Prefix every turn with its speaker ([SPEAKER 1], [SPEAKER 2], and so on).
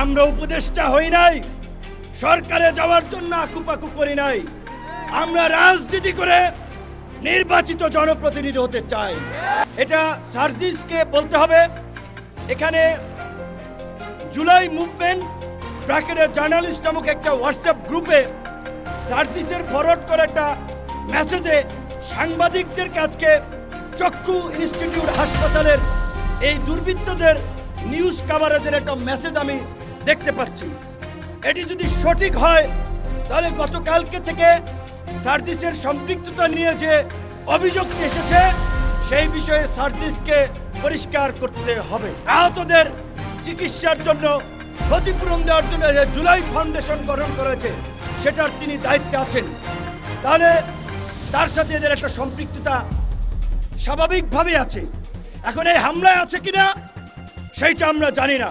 [SPEAKER 1] আমরা উপদেষ্টা হই নাই, সরকারে যাওয়ার জন্য আকুপাকু করি নাই। আমরা রাজনীতি করে নির্বাচিত জনপ্রতিনিধি হতে চাই। এটা সার্জিসকে বলতে হবে। এখানে জুলাই মুভমেন্ট ব্র্যাকেটের জার্নালিস্ট নামক একটা হোয়াটসঅ্যাপ গ্রুপে সার্জিসের ফরওয়ার্ড করা একটা মেসেজে সাংবাদিকদের কাছকে চক্ষু ইনস্টিটিউট হাসপাতালের এই দুর্বৃত্তদের নিউজ কাভারেজের একটা মেসেজ আমি দেখতে পাচ্ছি। এটি যদি সঠিক হয়, তাহলে গতকালকে থেকে সার্জিসের সম্পৃক্ততা নিয়ে যে অভিযোগ এসেছে, সেই বিষয়ে সার্জিসকে পরিষ্কার করতে হবে। আহতদের চিকিৎসার জন্য ক্ষতিপূরণ দেওয়ার জন্য যে জুলাই ফাউন্ডেশন গঠন করেছে সেটার তিনি দায়িত্বে আছেন। তাহলে তার সাথে এদের একটা সম্পৃক্ততা স্বাভাবিকভাবেই আছে। এখন এই হামলায় আছে কিনা, সেইটা আমরা জানি না।